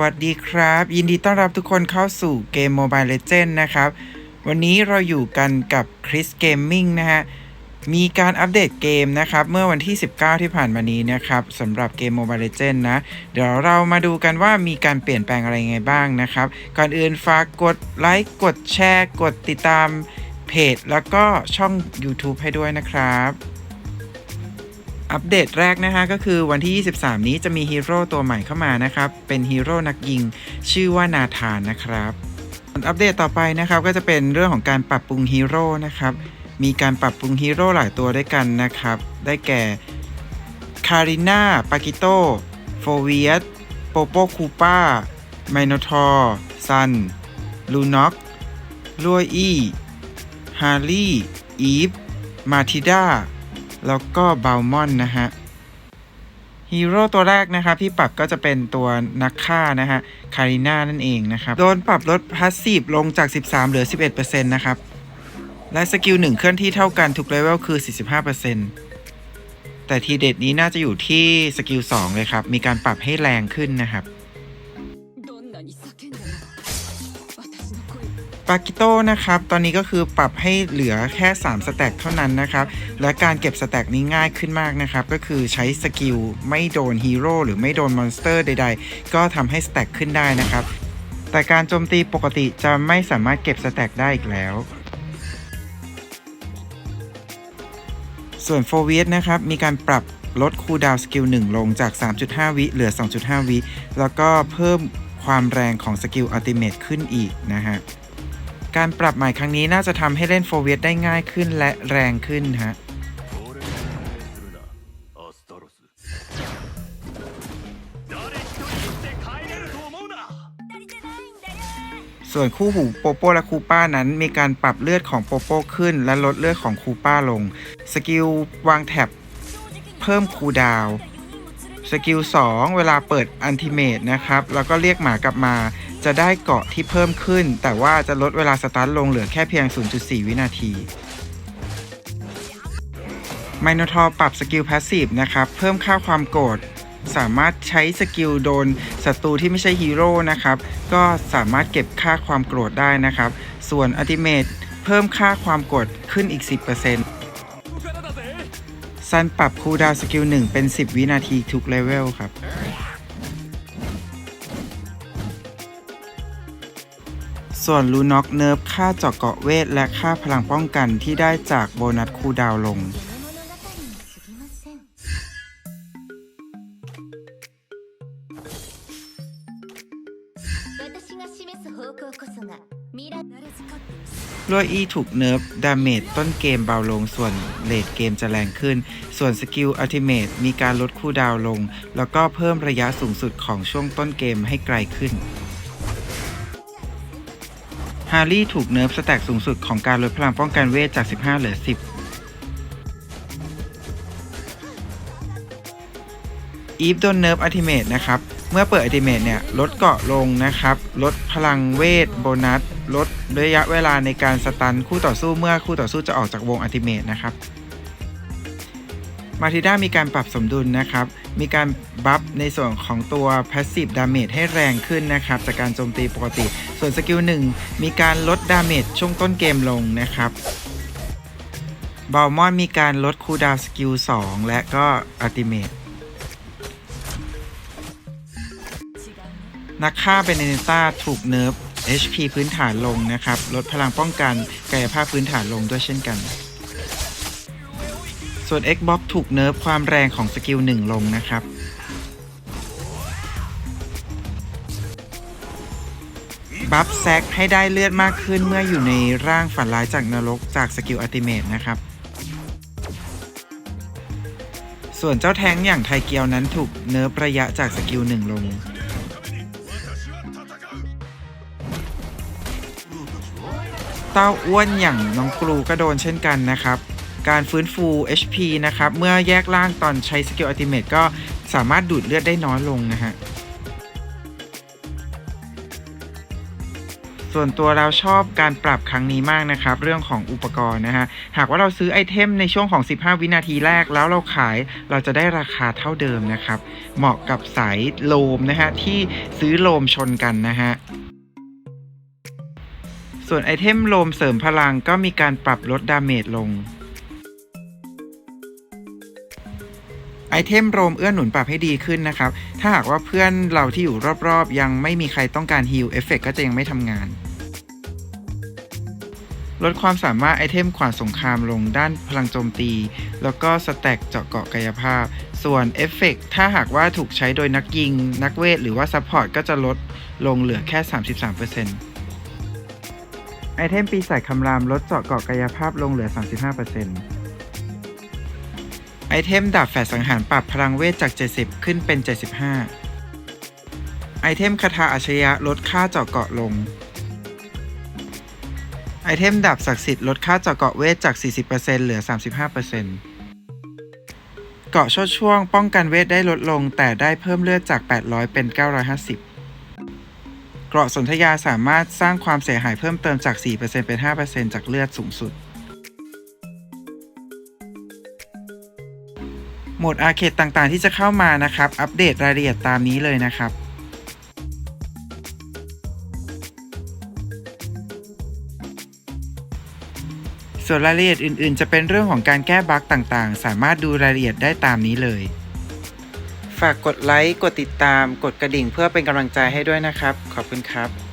วัสดีครับ ยินดีต้อนรับทุกคนเข้าสู่เกม Mobile Legends นะครับ วันนี้เราอยู่กันกับ Chris Gaming นะฮะ มีการอัปเดตเกมนะครับ เมื่อวันที่ 19 ที่ผ่านมานี้นะครับสำหรับเกม Mobile Legends นะ เดี๋ยวเรามาดูกันว่ามีการเปลี่ยนแปลงอะไรไงบ้างนะครับ ก่อนอื่นฝากกดไลค์กดแชร์ กดติดตามเพจ แล้วก็ช่อง YouTube ให้ด้วยนะครับ อัปเดตแรกนะฮะก็คือวันที่ 23 นี้จะมีฮีโร่ตัวใหม่เข้ามานะครับ เป็นฮีโร่นักยิง ชื่อว่านาธานนะครับอัปเดตต่อไปนะครับก็จะเป็นเรื่องของการปรับปรุงฮีโร่นะครับ มีการปรับปรุงฮีโร่หลายตัวด้วยกันนะครับ ได้แก่คาริน่าปากิโตโฟเวียสโปโปคูป้าไมโนทอร์ซันลูน็อกลัวอี้ฮาร์ลี่อีฟมาทิดา แล้วก็บาลมอนนะฮะฮีโร่ตัวแรกนะครับที่ปรับก็จะเป็นตัวนักฆ่านะฮะคาริน่านั่นเองนะครับ โดนปรับลดพาสซีฟลงจาก 13 เหลือ 11%นะครับ และสกิล1เคลื่อนที่เท่ากันทุกเลเวลคือ 45%แต่ทีเด็ดนี้น่าจะอยู่ที่สกิล2เลยครับ มีการปรับให้แรงขึ้นนะครับ ปากิโต้นะครับ ตอนนี้ก็คือปรับให้เหลือแค่ 3 สแต็กเท่านั้นนะครับ และการเก็บสแต็กนี้ง่ายขึ้นมากนะครับ ก็คือใช้สกิลไม่โดนฮีโร่หรือไม่โดนมอนสเตอร์ใดๆ ก็ทำให้สแต็กขึ้นได้นะครับ แต่การโจมตีปกติจะไม่สามารถเก็บสแต็กได้อีกแล้วส่วนโฟเวียสนะครับ มีการปรับลดคูลดาวน์สกิล1ลงจาก 3.5 วิเหลือ 2.5 วิ แล้วก็เพิ่มความแรงของสกิลอัลติเมทขึ้นอีกนะฮะ การปรับใหม่ครั้งนี้น่าจะทำให้เล่นโฟเวียตได้ง่ายขึ้นและแรงขึ้นฮะส่วนคู่หูโปโปและคูป้านั้นมีการปรับเลือดของโปโปขึ้น และลดเลือดของคูป้าลง สกิลวางแท็บเพิ่มคูดาว สกิล 2 เวลาเปิดอันติเมตนะครับ แล้วก็เรียกหมากลับมา จะได้เกาะที่เพิ่มขึ้น แต่ว่าจะลดเวลาสตาร์ทลงเหลือแค่เพียง 0.4 วินาทีไมโนทอปรับสกิลพาสซีฟนะครับ เพิ่มค่าความโกรธสามารถใช้สกิลโดนศัตรูที่ไม่ใช่ฮีโร่นะครับ ก็สามารถเก็บค่าความโกรธได้นะครับ ส่วนอัติเมตเพิ่มค่าความโกรธขึ้นอีก 10%ซันปรับคูดาวสกิล1เป็น 10 วินาทีทุกเลเวลครับ ส่วนลูน็อกเนิร์ฟค่าเจาะเกาะเวท และค่าพลังป้องกันที่ได้จากโบนัสคูดาวลง ลวยอีถูกเนิร์ฟดาเมจต้นเกมเบาลงส่วนเลดเกมจะแรงขึ้น ส่วนสกิลอัลติเมตมีการลดคู่ดาวลง แล้วก็เพิ่มระยะสูงสุดของช่วงต้นเกมให้ไกลขึ้น ฮาร์รี่ถูกเนิร์ฟสแต็กสูงสุดของการลดพลังป้องกันเวทจาก 15 เหลือ 10 อีฟโดนเนิร์ฟอัติเมทนะครับ เมื่อเปิดอัติเมทเนี่ย ลดเกาะลงนะครับ ลดพลังเวทโบนัส ลดระยะเวลาในการสตันคู่ต่อสู้เมื่อคู่ต่อสู้จะออกจากวงอัติเมทนะครับ มาทิด้ามีการปรับสมดุลนะครับ มีการบัฟในส่วนของตัว Passive Damage ให้แรงขึ้นนะครับ จากการโจมตีปกติ ส่วนสกิล1มีการลดดาเมจช่วงต้นเกมลงนะครับบอลมอนมีการลดคูลดาวสกิล2และก็อัติเมทนักฆ่าเป็นเนเนต้าถูกเนิร์ฟ HP พื้นฐานลงนะครับ ลดพลังป้องกันกายภาพพื้นฐานลงด้วยเช่นกัน ส่วน Xbox ถูกเนิร์ฟความแรงของสกิล1ลงนะครับบัฟแซกให้ได้เลือดมากขึ้นเมื่ออยู่ในร่างฝันร้ายจากนรกจากสกิลอัติเมทนะครับ ส่วนเจ้าแท้งอย่างไทเกียวนั้นถูกเนิร์ฟระยะจากสกิล1ลง เต้าอ้วนอย่างน้องกลูก็โดนเช่นกันนะครับ การฟื้นฟู HP นะครับ เมื่อแยกล่างตอนใช้สกิลอัลติเมทก็สามารถดูดเลือดได้น้อยลงนะฮะส่วนตัวเราชอบการปรับครั้งนี้มากนะครับ เรื่องของอุปกรณ์นะฮะ หากว่าเราซื้อไอเทมในช่วงของ 15 วินาทีแรกแล้วเราขายเราจะได้ราคาเท่าเดิมนะครับ เหมาะกับสายโลมนะฮะ ที่ซื้อโลมชนกันนะฮะส่วนไอเทมโลมเสริมพลังก็มีการปรับลดดาเมจลง ไอเทมโรมเอื้อหนุนปรับให้ดีขึ้นนะครับ ถ้าหากว่าเพื่อนเราที่อยู่รอบๆ ยังไม่มีใครต้องการฮิลเอฟเฟกก็จะยังไม่ทำงาน ลดความสามารถไอเทมขวานสงครามลงด้านพลังโจมตี แล้วก็สแต็กเจาะเกาะกายภาพ ส่วนเอฟเฟกถ้าหากว่าถูกใช้โดยนักยิง นักเวท หรือว่าซัพพอร์ตก็จะลดลงเหลือแค่ 33%ไอเทมปีศาจคำรามลดเจาะเกาะกายภาพลงเหลือ 35% ไอเทมดาบแฝดสังหารปรับพลังเวทจาก 70 ขึ้นเป็น 75 ไอเทมคาถาอาชญะลดค่าเจาะเกาะลง ไอเทมดาบศักดิ์สิทธิ์ลดค่าเจาะเกาะเวทจาก 40%เหลือ 35%เกาะชดช่วงป้องกันเวทได้ลดลงแต่ได้เพิ่มเลือดจาก 800 เป็น 950 เกราะสนธยาสามารถสร้างความเสียหายเพิ่มเติมจาก 4%เป็น 5%จากเลือดสูงสุด โหมดอาร์เคดต่างๆ ที่จะเข้ามานะครับ อัปเดตรายละเอียดตามนี้เลยนะครับส่วนรายละเอียดอื่นๆ จะเป็นเรื่องของการแก้บั๊กต่างๆ สามารถดูรายละเอียดได้ตามนี้เลย ฝากกดไลค์ กดติดตาม กดกระดิ่งเพื่อเป็นกำลังใจให้ด้วยนะครับ ขอบคุณครับ